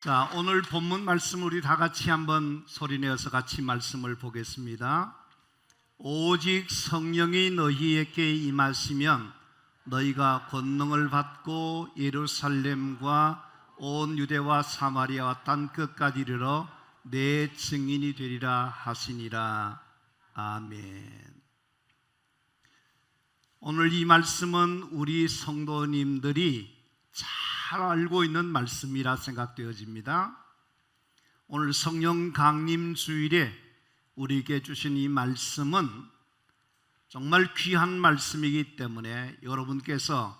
자, 오늘 본문 말씀 우리 다 같이 한번 소리내어서 같이 말씀을 보겠습니다. 오직 성령이 너희에게 임하시면 너희가 권능을 받고 예루살렘과 온 유대와 사마리아와 땅 끝까지 이르러 내 증인이 되리라 하시니라. 아멘. 오늘 이 말씀은 우리 성도님들이 잘 알고 있는 말씀이라 생각되어집니다. 오늘 성령 강림 주일에 우리에게 주신 이 말씀은 정말 귀한 말씀이기 때문에 여러분께서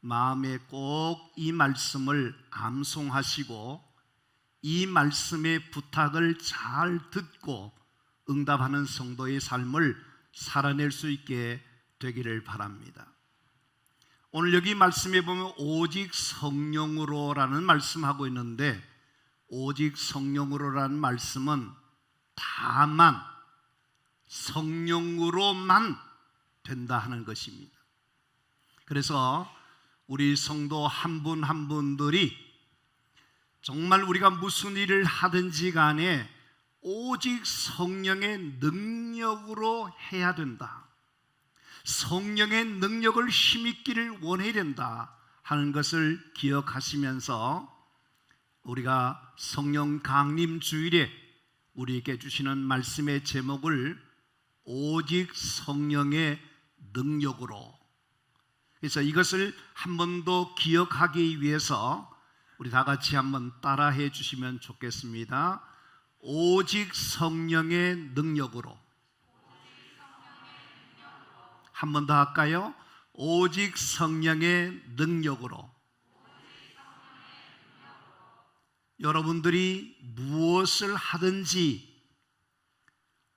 마음에 꼭 이 말씀을 암송하시고 이 말씀의 부탁을 잘 듣고 응답하는 성도의 삶을 살아낼 수 있게 되기를 바랍니다. 오늘 여기 말씀에 보면 오직 성령으로라는 말씀하고 있는데 오직 성령으로라는 말씀은 다만 성령으로만 된다 하는 것입니다. 그래서 우리 성도 한 분한 분들이 정말 우리가 무슨 일을 하든지 간에 오직 성령의 능력으로 해야 된다. 성령의 능력을 힘있기를 원해야 된다 하는 것을 기억하시면서 우리가 성령 강림 주일에 우리에게 주시는 말씀의 제목을 오직 성령의 능력으로 그래서 이것을 한 번 더 기억하기 위해서 우리 다 같이 한번 따라해 주시면 좋겠습니다. 오직 성령의 능력으로 한 번 더 할까요? 오직 성령의 능력으로 여러분들이 무엇을 하든지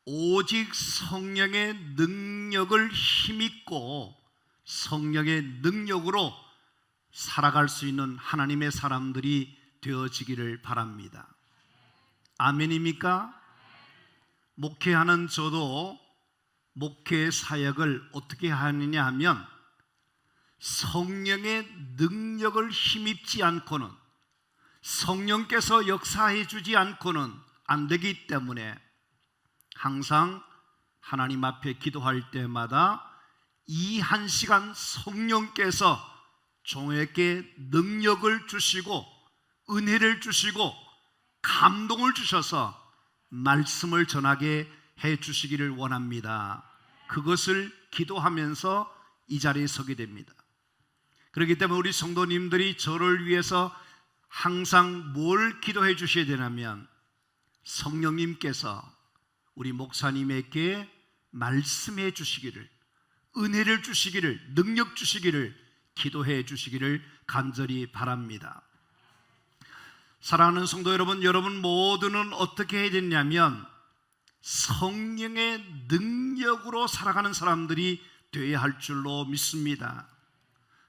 오직 성령의 능력을 힘입고 성령의 능력으로 살아갈 수 있는 하나님의 사람들이 되어지기를 바랍니다. 아멘입니까? 목회하는 저도 목회 사역을 어떻게 하느냐 하면 성령의 능력을 힘입지 않고는 성령께서 역사해 주지 않고는 안 되기 때문에 항상 하나님 앞에 기도할 때마다 이 한 시간 성령께서 종에게 능력을 주시고 은혜를 주시고 감동을 주셔서 말씀을 전하게 해 주시기를 원합니다. 그것을 기도하면서 이 자리에 서게 됩니다. 그렇기 때문에 우리 성도님들이 저를 위해서 항상 뭘 기도해 주셔야 되냐면 성령님께서 우리 목사님에게 말씀해 주시기를 은혜를 주시기를 능력 주시기를 기도해 주시기를 간절히 바랍니다. 사랑하는 성도 여러분, 여러분 모두는 어떻게 해야 되냐면 성령의 능력으로 살아가는 사람들이 되어야 할 줄로 믿습니다.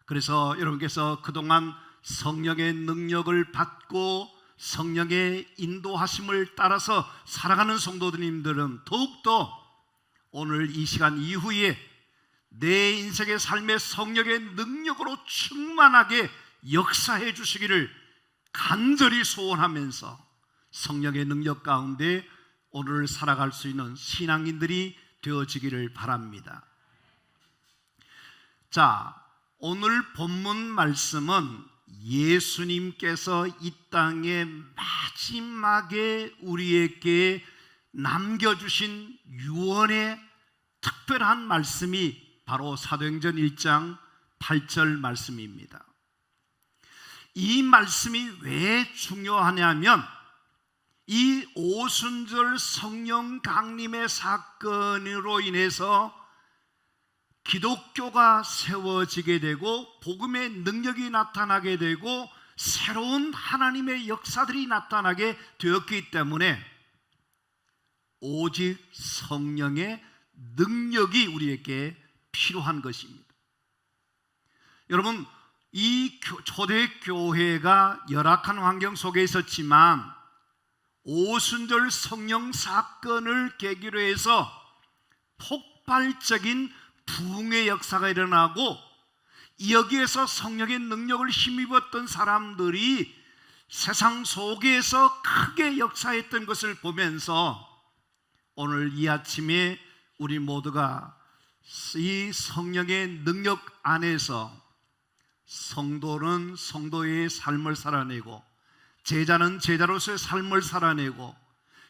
그래서 여러분께서 그동안 성령의 능력을 받고 성령의 인도하심을 따라서 살아가는 성도님들은 더욱더 오늘 이 시간 이후에 내 인생의 삶의 성령의 능력으로 충만하게 역사해 주시기를 간절히 소원하면서 성령의 능력 가운데 오늘을 살아갈 수 있는 신앙인들이 되어지기를 바랍니다. 자, 오늘 본문 말씀은 예수님께서 이 땅에 마지막에 우리에게 남겨주신 유언의 특별한 말씀이 바로 사도행전 1장 8절 말씀입니다. 이 말씀이 왜 중요하냐면 이 오순절 성령 강림의 사건으로 인해서 기독교가 세워지게 되고 복음의 능력이 나타나게 되고 새로운 하나님의 역사들이 나타나게 되었기 때문에 오직 성령의 능력이 우리에게 필요한 것입니다. 여러분, 이 초대 교회가 열악한 환경 속에 있었지만 오순절 성령 사건을 계기로 해서 폭발적인 부흥의 역사가 일어나고 여기에서 성령의 능력을 힘입었던 사람들이 세상 속에서 크게 역사했던 것을 보면서 오늘 이 아침에 우리 모두가 이 성령의 능력 안에서 성도는 성도의 삶을 살아내고 제자는 제자로서의 삶을 살아내고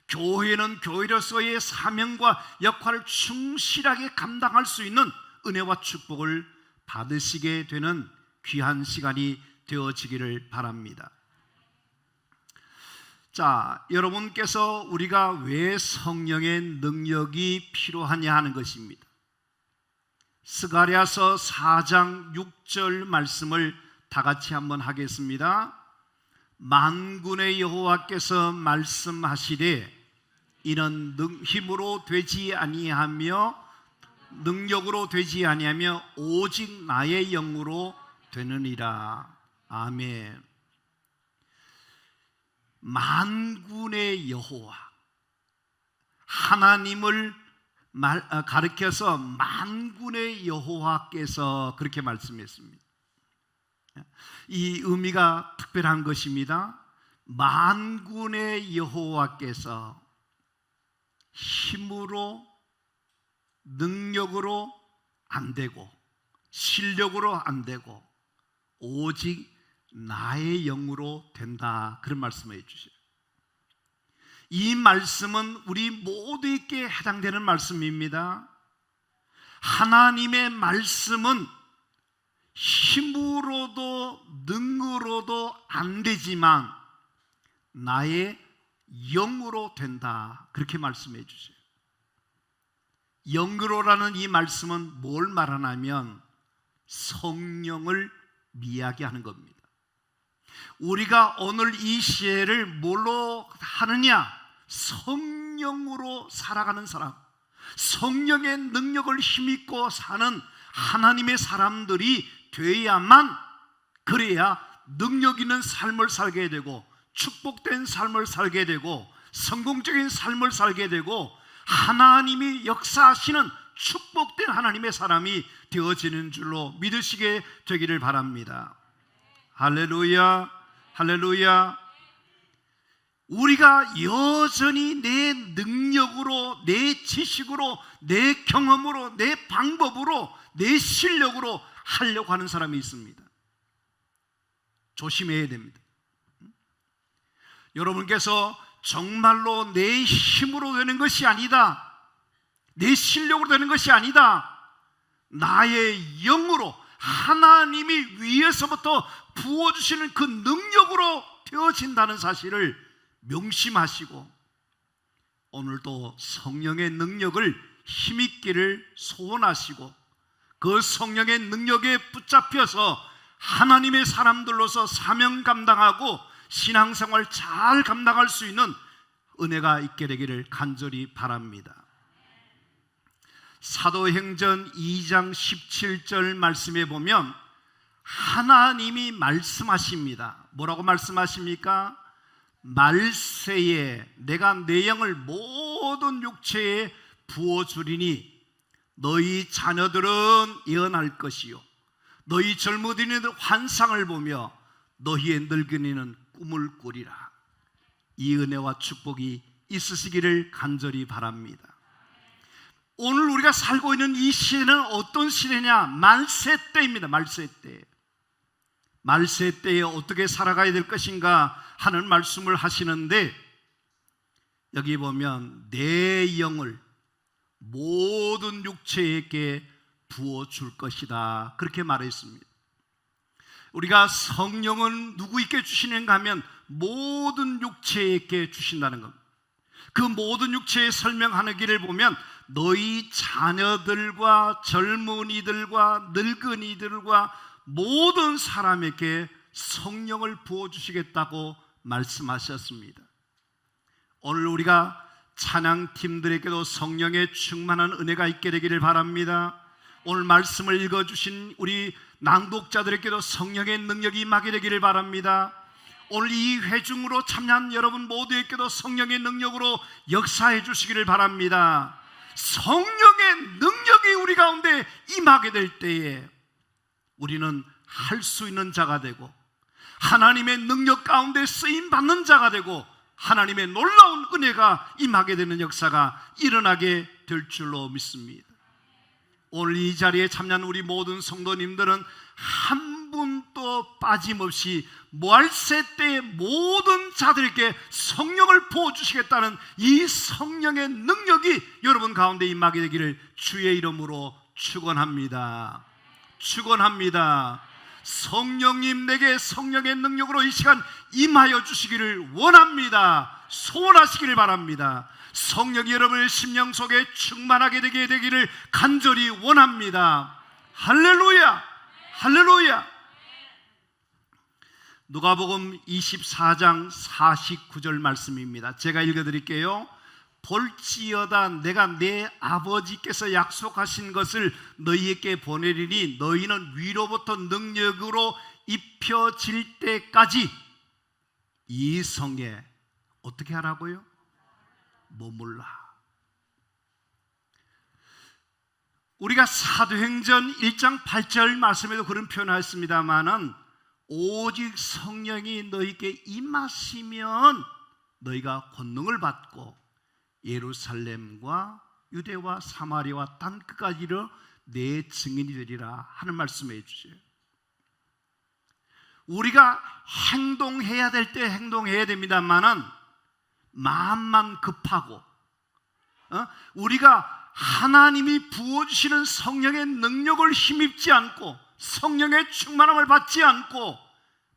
교회는 교회로서의 사명과 역할을 충실하게 감당할 수 있는 은혜와 축복을 받으시게 되는 귀한 시간이 되어지기를 바랍니다. 자, 여러분께서 우리가 왜 성령의 능력이 필요하냐 하는 것입니다. 스가랴서 4장 6절 말씀을 다 같이 한번 하겠습니다. 만군의 여호와께서 말씀하시되 이는 능- 힘으로 되지 아니하며 능력으로 되지 아니하며 오직 나의 영으로 되느니라. 아멘. 만군의 여호와 하나님을 말, 아, 가르켜서 만군의 여호와께서 그렇게 말씀했습니다. 이 의미가 특별한 것입니다. 만군의 여호와께서 힘으로 능력으로 안 되고 실력으로 안 되고 오직 나의 영으로 된다 그런 말씀을 해주셔요. 이 말씀은 우리 모두에게 해당되는 말씀입니다. 하나님의 말씀은 힘으로도 능으로도 안 되지만 나의 영으로 된다 그렇게 말씀해 주세요. 영으로라는 이 말씀은 뭘 말하냐면 성령을 이야기하는 겁니다. 우리가 오늘 이 시회를 뭘로 하느냐? 성령으로 살아가는 사람, 성령의 능력을 힘입고 사는 하나님의 사람들이 돼야만 그래야 능력 있는 삶을 살게 되고 축복된 삶을 살게 되고 성공적인 삶을 살게 되고 하나님이 역사하시는 축복된 하나님의 사람이 되어지는 줄로 믿으시게 되기를 바랍니다. 할렐루야, 할렐루야. 우리가 여전히 내 능력으로, 내 지식으로, 내 경험으로, 내 방법으로, 내 실력으로 하려고 하는 사람이 있습니다. 조심해야 됩니다. 여러분께서 정말로 내 힘으로 되는 것이 아니다. 내 실력으로 되는 것이 아니다. 나의 영으로 하나님이 위에서부터 부어주시는 그 능력으로 되어진다는 사실을 명심하시고 오늘도 성령의 능력을 힘있기를 소원하시고 그 성령의 능력에 붙잡혀서 하나님의 사람들로서 사명 감당하고 신앙생활 잘 감당할 수 있는 은혜가 있게 되기를 간절히 바랍니다. 사도행전 2장 17절 말씀에 보면 하나님이 말씀하십니다. 뭐라고 말씀하십니까? 말세에 내가 내 영을 모든 육체에 부어 주리니 너희 자녀들은 예언할 것이요 너희 젊은이들 환상을 보며 너희의 늙은이는 꿈을 꾸리라. 이 은혜와 축복이 있으시기를 간절히 바랍니다. 오늘 우리가 살고 있는 이 시대는 어떤 시대냐? 말세 때입니다. 말세 때. 말세 때에 어떻게 살아가야 될 것인가 하는 말씀을 하시는데 여기 보면 내 영을 모든 육체에게 부어 줄 것이다. 그렇게 말했습니다. 우리가 성령은 누구에게 주시는가 하면 모든 육체에게 주신다는 겁니다. 그 모든 육체에 설명하는 길을 보면 너희 자녀들과 젊은이들과 늙은이들과 모든 사람에게 성령을 부어주시겠다고 말씀하셨습니다. 오늘 우리가 찬양팀들에게도 성령의 충만한 은혜가 있게 되기를 바랍니다. 오늘 말씀을 읽어주신 우리 낭독자들에게도 성령의 능력이 임하게 되기를 바랍니다. 오늘 이 회중으로 참여한 여러분 모두에게도 성령의 능력으로 역사해 주시기를 바랍니다. 성령의 능력이 우리 가운데 임하게 될 때에 우리는 할 수 있는 자가 되고 하나님의 능력 가운데 쓰임 받는 자가 되고 하나님의 놀라운 은혜가 임하게 되는 역사가 일어나게 될 줄로 믿습니다. 오늘 이 자리에 참여한 우리 모든 성도님들은 한 분도 빠짐없이 무할세 때의 모든 자들에게 성령을 부어주시겠다는 이 성령의 능력이 여러분 가운데 임하게 되기를 주의 이름으로 축원합니다. 축원합니다. 성령님 내게 성령의 능력으로 이 시간 임하여 주시기를 원합니다. 소원하시기를 바랍니다. 성령이 여러분의 심령 속에 충만하게 되게 되기를 간절히 원합니다. 할렐루야! 할렐루야! 누가복음 24장 49절 말씀입니다. 제가 읽어 드릴게요. 볼지어다 내가 내 아버지께서 약속하신 것을 너희에게 보내리니 너희는 위로부터 능력으로 입혀질 때까지 이 성에 어떻게 하라고요? 머물라. 우리가 사도행전 1장 8절 말씀에도 그런 표현을 했습니다마는 오직 성령이 너희에게 임하시면 너희가 권능을 받고 예루살렘과 유대와 사마리아와 땅 끝까지 이르러 내 증인이 되리라 하는 말씀해 주세요. 우리가 행동해야 될 때 행동해야 됩니다만은 마음만 급하고 어? 우리가 하나님이 부어주시는 성령의 능력을 힘입지 않고 성령의 충만함을 받지 않고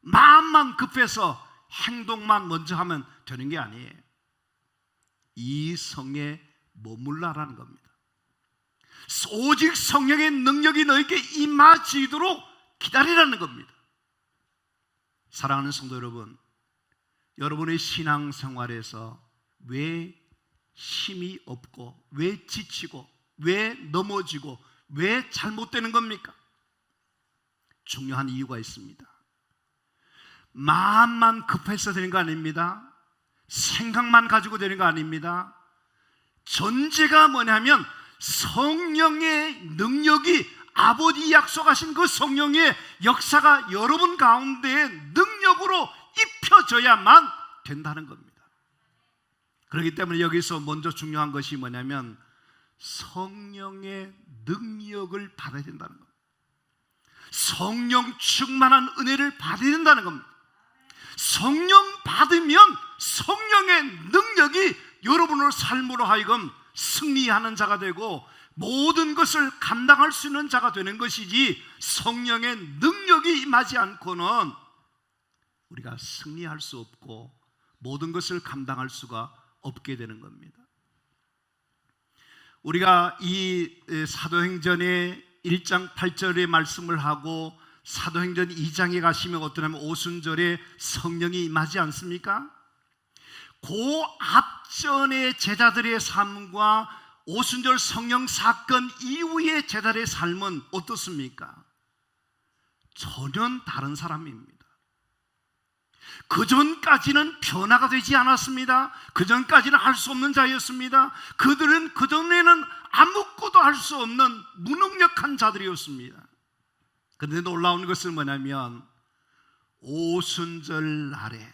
마음만 급해서 행동만 먼저 하면 되는 게 아니에요. 이 성에 머물라라는 겁니다. 오직 성령의 능력이 너에게 임하지도록 기다리라는 겁니다. 사랑하는 성도 여러분, 여러분의 신앙 생활에서 왜 힘이 없고 왜 지치고 왜 넘어지고 왜 잘못되는 겁니까? 중요한 이유가 있습니다. 마음만 급해서 되는 거 아닙니다. 생각만 가지고 되는 거 아닙니다. 전제가 뭐냐면 성령의 능력이 아버지 약속하신 그 성령의 역사가 여러분 가운데 능력으로 입혀져야만 된다는 겁니다. 그렇기 때문에 여기서 먼저 중요한 것이 뭐냐면 성령의 능력을 받아야 된다는 겁니다. 성령 충만한 은혜를 받아야 된다는 겁니다. 성령 받으면 성령의 능력이 여러분의 삶으로 하여금 승리하는 자가 되고 모든 것을 감당할 수 있는 자가 되는 것이지 성령의 능력이 임하지 않고는 우리가 승리할 수 없고 모든 것을 감당할 수가 없게 되는 겁니다. 우리가 이 사도행전의 1장 8절의 말씀을 하고 사도행전 2장에 가시면 어떠냐면 오순절에 성령이 임하지 않습니까? 그 앞전의 제자들의 삶과 오순절 성령 사건 이후의 제자들의 삶은 어떻습니까? 전혀 다른 사람입니다. 그 전까지는 변화가 되지 않았습니다. 그 전까지는 할 수 없는 자였습니다. 그들은 그 전에는 아무것도 할 수 없는 무능력한 자들이었습니다. 그런데 놀라운 것은 뭐냐면 오순절 날에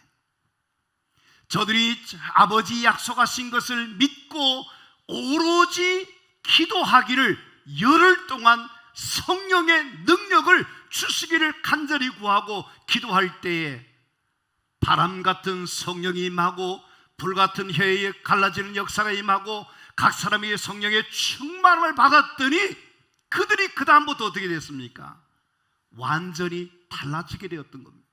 저들이 아버지 약속하신 것을 믿고 오로지 기도하기를 열흘 동안 성령의 능력을 주시기를 간절히 구하고 기도할 때에 바람 같은 성령이 임하고 불 같은 혀에 갈라지는 역사가 임하고 각 사람이 성령의 충만함을 받았더니 그들이 그 다음부터 어떻게 됐습니까? 완전히 달라지게 되었던 겁니다.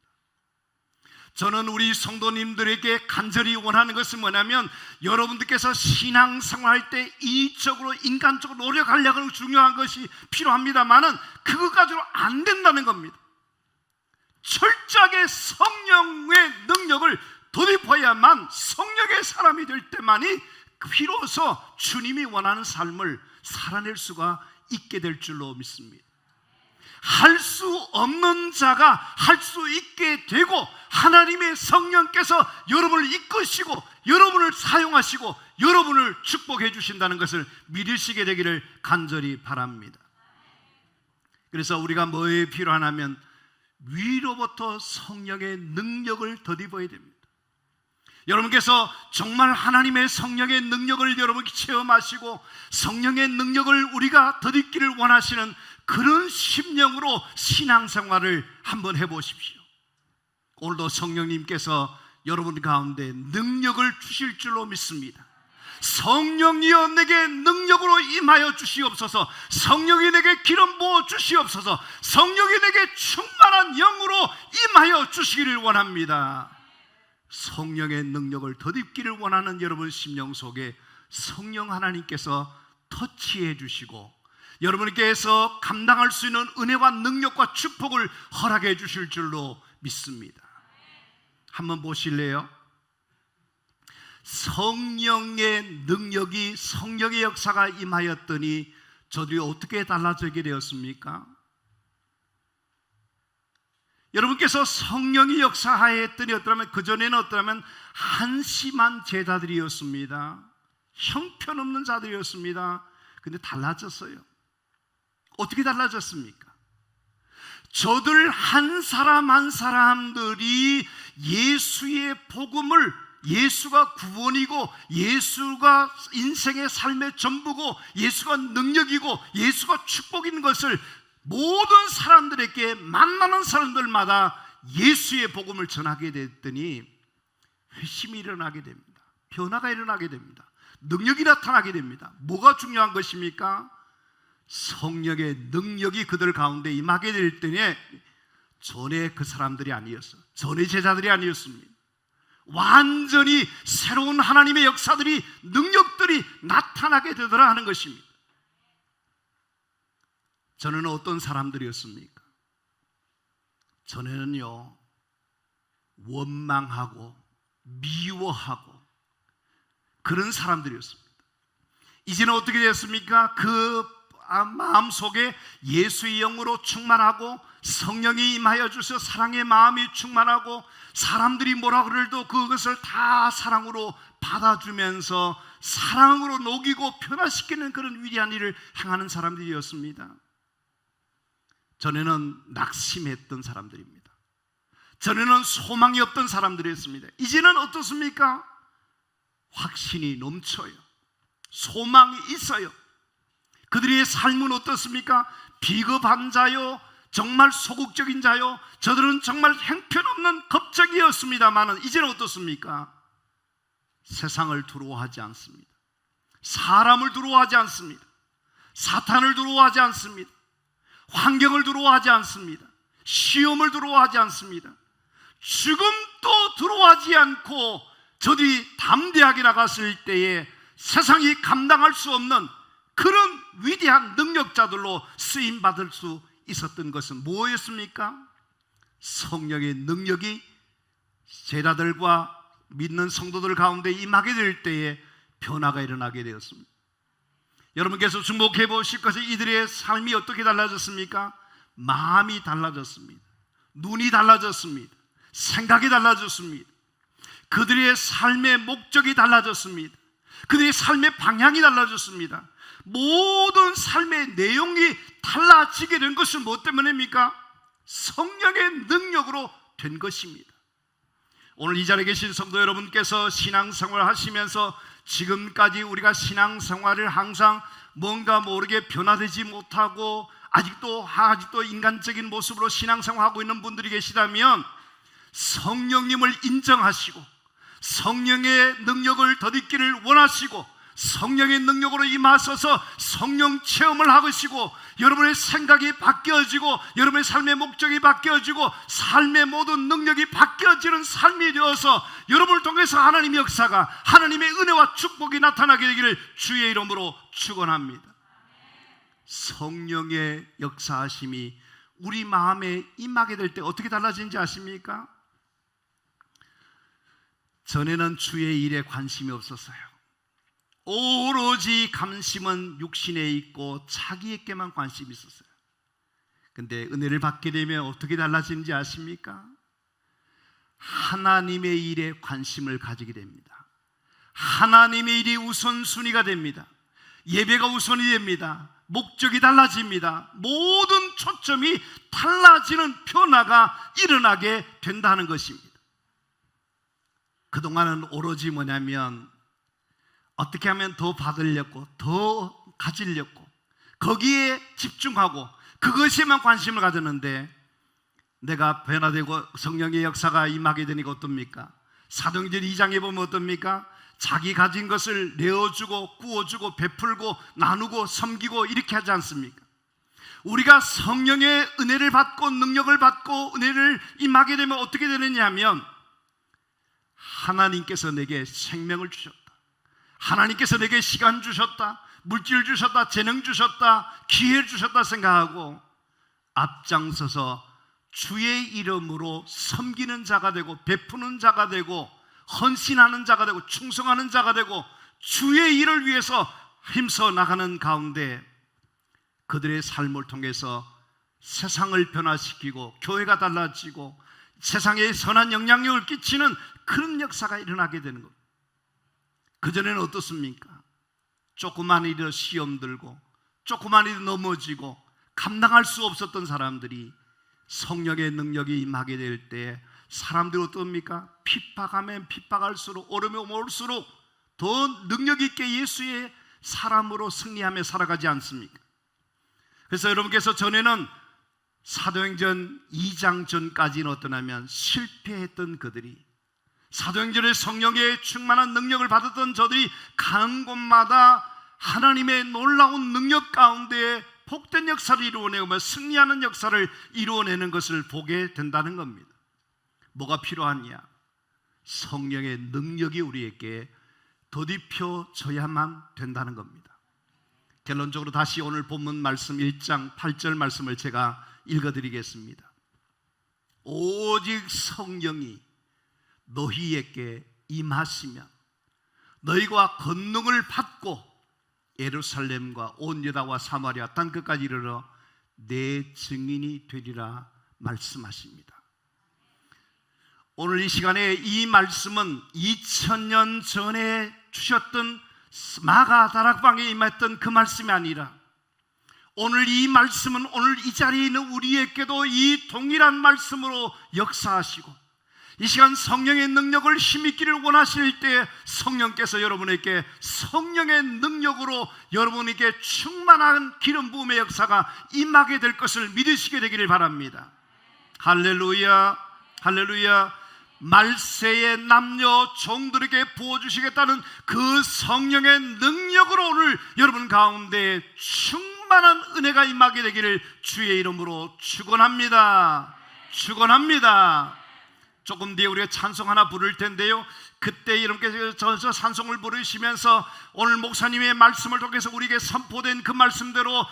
저는 우리 성도님들에게 간절히 원하는 것은 뭐냐면 여러분들께서 신앙생활 할때 인적으로 인간적으로 노력하려는 중요한 것이 필요합니다만은 그것 가지고 안 된다는 겁니다. 철저하게 성령의 능력을 도입해야만 성령의 사람이 될 때만이 비로소 주님이 원하는 삶을 살아낼 수가 있게 될 줄로 믿습니다. 할 수 없는 자가 할 수 있게 되고 하나님의 성령께서 여러분을 이끄시고 여러분을 사용하시고 여러분을 축복해 주신다는 것을 믿으시게 되기를 간절히 바랍니다. 그래서 우리가 뭐에 필요하냐면 위로부터 성령의 능력을 덧입어야 됩니다. 여러분께서 정말 하나님의 성령의 능력을 여러분 체험하시고 성령의 능력을 우리가 덧입기를 원하시는 그런 심령으로 신앙생활을 한번 해보십시오. 오늘도 성령님께서 여러분 가운데 능력을 주실 줄로 믿습니다. 성령이여 내게 능력으로 임하여 주시옵소서 성령이 내게 기름 부어 주시옵소서 성령이 내게 충만한 영으로 임하여 주시기를 원합니다 성령의 능력을 덧입기를 원하는 여러분 심령 속에 성령 하나님께서 터치해 주시고 여러분께서 감당할 수 있는 은혜와 능력과 축복을 허락해 주실 줄로 믿습니다 한번 보실래요? 성령의 능력이 성령의 역사가 임하였더니 저들이 어떻게 달라지게 되었습니까? 여러분께서 성령이 역사하였더니 어떠면 그전에는 어떠면 한심한 제자들이었습니다. 형편없는 자들이었습니다. 근데 달라졌어요. 어떻게 달라졌습니까? 저들 한 사람 한 사람들이 예수의 복음을 예수가 구원이고 예수가 인생의 삶의 전부고 예수가 능력이고 예수가 축복인 것을 모든 사람들에게 만나는 사람들마다 예수의 복음을 전하게 됐더니 회심이 일어나게 됩니다. 변화가 일어나게 됩니다. 능력이 나타나게 됩니다. 뭐가 중요한 것입니까? 성령의 능력이 그들 가운데 임하게 될 때에 전에 그 사람들이 아니었어. 전에 제자들이 아니었습니다. 완전히 새로운 하나님의 역사들이 능력들이 나타나게 되더라 하는 것입니다. 저는 어떤 사람들이었습니까? 전에는요 원망하고 미워하고 그런 사람들이었습니다. 이제는 어떻게 됐습니까? 그 마음 속에 예수의 영으로 충만하고 성령이 임하여 주셔 사랑의 마음이 충만하고 사람들이 뭐라 그래도 그것을 다 사랑으로 받아주면서 사랑으로 녹이고 변화시키는 그런 위대한 일을 행하는 사람들이었습니다. 전에는 낙심했던 사람들입니다. 전에는 소망이 없던 사람들이었습니다. 이제는 어떻습니까? 확신이 넘쳐요. 소망이 있어요. 그들의 삶은 어떻습니까? 비겁한 자요, 정말 소극적인 자요, 저들은 정말 행편없는 겁적이었습니다만은 이제는 어떻습니까? 세상을 두려워하지 않습니다. 사람을 두려워하지 않습니다. 사탄을 두려워하지 않습니다. 환경을 두려워하지 않습니다. 시험을 두려워하지 않습니다. 죽음도 두려워하지 않고 저들이 담대하게 나갔을 때에 세상이 감당할 수 없는 그런 위대한 능력자들로 쓰임 받을 수 있었던 것은 뭐였습니까? 성령의 능력이 제자들과 믿는 성도들 가운데 임하게 될 때에 변화가 일어나게 되었습니다. 여러분께서 주목해 보실 것은 이들의 삶이 어떻게 달라졌습니까? 마음이 달라졌습니다. 눈이 달라졌습니다. 생각이 달라졌습니다. 그들의 삶의 목적이 달라졌습니다. 그들의 삶의 방향이 달라졌습니다. 모든 삶의 내용이 달라지게 된 것은 무엇 때문입니까? 성령의 능력으로 된 것입니다. 오늘 이 자리에 계신 성도 여러분께서 신앙생활 하시면서 지금까지 우리가 신앙생활을 항상 뭔가 모르게 변화되지 못하고 아직도 아직도 인간적인 모습으로 신앙생활하고 있는 분들이 계시다면 성령님을 인정하시고 성령의 능력을 덧입기를 원하시고 성령의 능력으로 임하셔서 성령 체험을 하시고 여러분의 생각이 바뀌어지고 여러분의 삶의 목적이 바뀌어지고 삶의 모든 능력이 바뀌어지는 삶이 되어서 여러분을 통해서 하나님의 역사가 하나님의 은혜와 축복이 나타나게 되기를 주의 이름으로 축원합니다. 성령의 역사하심이 우리 마음에 임하게 될 때 어떻게 달라지는지 아십니까? 전에는 주의 일에 관심이 없었어요. 오로지 감심은 육신에 있고 자기에게만 관심이 있었어요. 근데 은혜를 받게 되면 어떻게 달라지는지 아십니까? 하나님의 일에 관심을 가지게 됩니다. 하나님의 일이 우선순위가 됩니다. 예배가 우선이 됩니다. 목적이 달라집니다. 모든 초점이 달라지는 변화가 일어나게 된다는 것입니다. 그동안은 오로지 뭐냐면 어떻게 하면 더 받으려고 더 가지려고 거기에 집중하고 그것에만 관심을 가졌는데 내가 변화되고 성령의 역사가 임하게 되니까 어떻습니까? 사도행전 2장에 보면 어떻습니까? 자기 가진 것을 내어주고 구워주고 베풀고 나누고 섬기고 이렇게 하지 않습니까? 우리가 성령의 은혜를 받고 능력을 받고 은혜를 임하게 되면 어떻게 되느냐 하면 하나님께서 내게 생명을 주셨다. 하나님께서 내게 시간 주셨다. 물질 주셨다. 재능 주셨다. 기회를 주셨다 생각하고 앞장서서 주의 이름으로 섬기는 자가 되고 베푸는 자가 되고 헌신하는 자가 되고 충성하는 자가 되고 주의 일을 위해서 힘써 나가는 가운데 그들의 삶을 통해서 세상을 변화시키고 교회가 달라지고 세상에 선한 영향력을 끼치는 그런 역사가 일어나게 되는 것. 그전에는 어떻습니까? 조그만 일에 시험 들고 조그만 일에 넘어지고 감당할 수 없었던 사람들이 성령의 능력이 임하게 될 때 사람들이 어떻습니까? 핍박하면 핍박할수록 오르면 올수록 더 능력 있게 예수의 사람으로 승리하며 살아가지 않습니까? 그래서 여러분께서 전에는 사도행전 2장 전까지는 어떠냐면 실패했던 그들이 사도행전의 성령의 충만한 능력을 받았던 저들이 가는 곳마다 하나님의 놀라운 능력 가운데 복된 역사를 이루어내며 승리하는 역사를 이루어내는 것을 보게 된다는 겁니다. 뭐가 필요하냐? 성령의 능력이 우리에게 더딥혀져야만 된다는 겁니다. 결론적으로 다시 오늘 본문 말씀 1장 8절 말씀을 제가 읽어드리겠습니다. 오직 성령이 너희에게 임하시면 너희가 권능을 받고 예루살렘과 온 유다와 사마리아 땅 끝까지 이르러 내 증인이 되리라 말씀하십니다. 오늘 이 시간에 이 말씀은 2000년 전에 주셨던 마가 다락방에 임했던 그 말씀이 아니라 오늘 이 말씀은 오늘 이 자리에 있는 우리에게도 이 동일한 말씀으로 역사하시고 이 시간 성령의 능력을 힘있기를 원하실 때 성령께서 여러분에게 성령의 능력으로 여러분에게 충만한 기름 부음의 역사가 임하게 될 것을 믿으시게 되기를 바랍니다. 할렐루야, 할렐루야. 말세의 남녀 종들에게 부어주시겠다는 그 성령의 능력으로 오늘 여러분 가운데 충만한 은혜가 임하게 되기를 주의 이름으로 축원합니다. 축원합니다. 조금 뒤에 우리가 찬송 하나 부를 텐데요. 그때 여러분께서 저서 찬송을 부르시면서 오늘 목사님의 말씀을 통해서 우리에게 선포된 그 말씀대로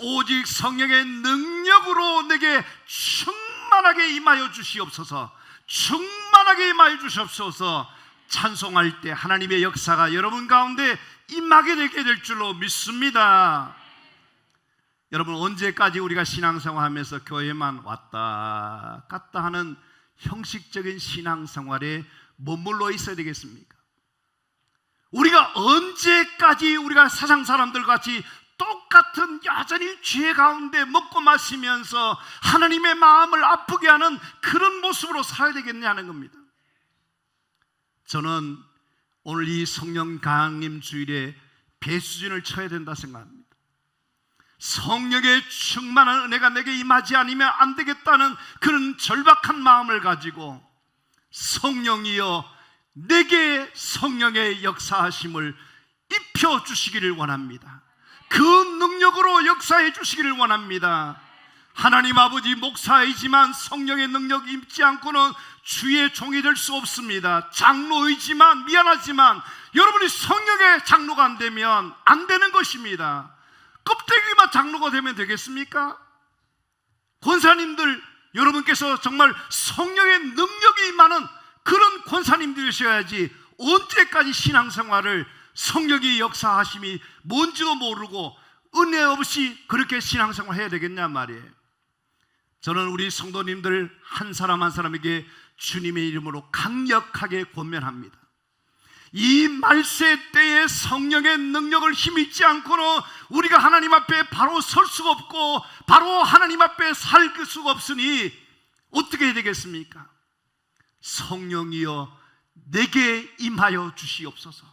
오직 성령의 능력으로 내게 충만하게 임하여 주시옵소서. 충만하게 임하여 주시옵소서. 찬송할 때 하나님의 역사가 여러분 가운데 임하게 되게 될 줄로 믿습니다. 여러분 언제까지 우리가 신앙생활하면서 교회만 왔다 갔다 하는 형식적인 신앙생활에 머물러 있어야 되겠습니까? 우리가 언제까지 우리가 세상 사람들 같이 똑같은 여전히 죄 가운데 먹고 마시면서 하나님의 마음을 아프게 하는 그런 모습으로 살아야 되겠냐는 겁니다. 저는 오늘 이 성령 강림 주일에 배수진을 쳐야 된다 생각합니다. 성령의 충만한 은혜가 내게 임하지 않으면 안 되겠다는 그런 절박한 마음을 가지고 성령이여 내게 성령의 역사하심을 입혀 주시기를 원합니다. 그 능력으로 역사해 주시기를 원합니다. 하나님 아버지 목사이지만 성령의 능력이 있지 않고는 주의 종이 될 수 없습니다. 장로이지만 미안하지만 여러분이 성령의 장로가 안 되면 안 되는 것입니다. 껍데기만 장로가 되면 되겠습니까? 권사님들 여러분께서 정말 성령의 능력이 임하는 그런 권사님들이셔야지 언제까지 신앙생활을 성령의 역사하심이 뭔지도 모르고 은혜 없이 그렇게 신앙생활 해야 되겠냐 말이에요. 저는 우리 성도님들 한 사람 한 사람에게 주님의 이름으로 강력하게 권면합니다. 이 말세 때에 성령의 능력을 힘입지 않고는 우리가 하나님 앞에 바로 설 수가 없고 바로 하나님 앞에 살 수가 없으니 어떻게 해야 되겠습니까? 성령이여 내게 임하여 주시옵소서.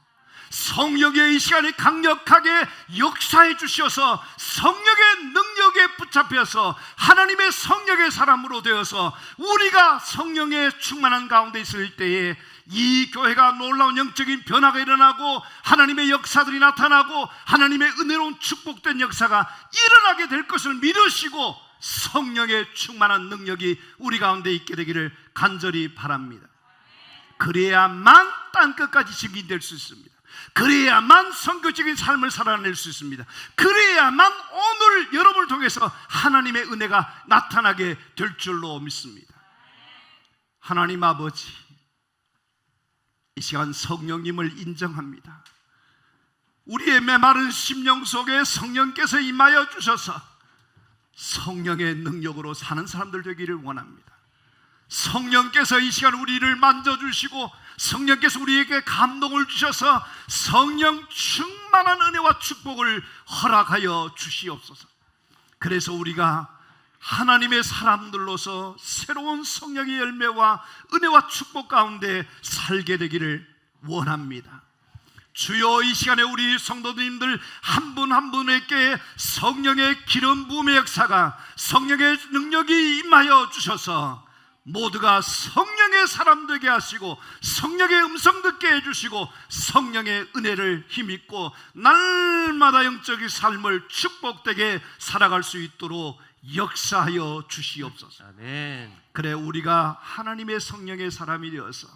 성령의 이 시간에 강력하게 역사해 주셔서 성령의 능력에 붙잡혀서 하나님의 성령의 사람으로 되어서 우리가 성령의 충만한 가운데 있을 때에 이 교회가 놀라운 영적인 변화가 일어나고 하나님의 역사들이 나타나고 하나님의 은혜로운 축복된 역사가 일어나게 될 것을 믿으시고 성령의 충만한 능력이 우리 가운데 있게 되기를 간절히 바랍니다. 그래야만 땅 끝까지 증인될 수 있습니다. 그래야만 선교적인 삶을 살아낼 수 있습니다. 그래야만 오늘 여러분을 통해서 하나님의 은혜가 나타나게 될 줄로 믿습니다. 하나님 아버지, 이 시간 성령님을 인정합니다. 우리의 메마른 심령 속에 성령께서 임하여 주셔서 성령의 능력으로 사는 사람들 되기를 원합니다. 성령께서 이 시간 우리를 만져주시고 성령께서 우리에게 감동을 주셔서 성령 충만한 은혜와 축복을 허락하여 주시옵소서. 그래서 우리가 하나님의 사람들로서 새로운 성령의 열매와 은혜와 축복 가운데 살게 되기를 원합니다. 주여 이 시간에 우리 성도님들 한 분 한 분에게 성령의 기름 부음의 역사가 성령의 능력이 임하여 주셔서 모두가 성령의 사람 되게 하시고 성령의 음성 듣게 해주시고 성령의 은혜를 힘입고 날마다 영적인 삶을 축복되게 살아갈 수 있도록 역사하여 주시옵소서. 아멘. 그래 우리가 하나님의 성령의 사람이 되어서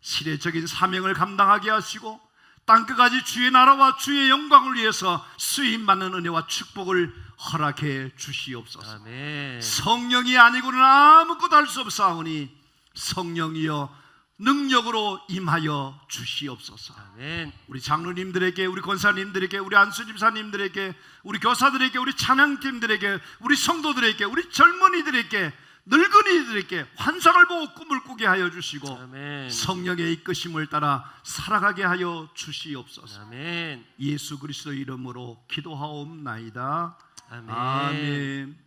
시대적인 사명을 감당하게 하시고 땅 끝까지 주의 나라와 주의 영광을 위해서 수임 받는 은혜와 축복을 허락해 주시옵소서. 아멘. 성령이 아니고는 아무것도 할 수 없사오니 성령이여 능력으로 임하여 주시옵소서. 아멘. 우리 장로님들에게, 우리 권사님들에게, 우리 안수집사님들에게, 우리 교사들에게, 우리 찬양팀들에게, 우리 성도들에게, 우리 젊은이들에게, 늙은이들에게 환상을 보고 꿈을 꾸게 하여 주시고 아멘. 성령의 이끄심을 따라 살아가게 하여 주시옵소서. 아멘. 예수 그리스도 이름으로 기도하옵나이다. 아멘. 아멘.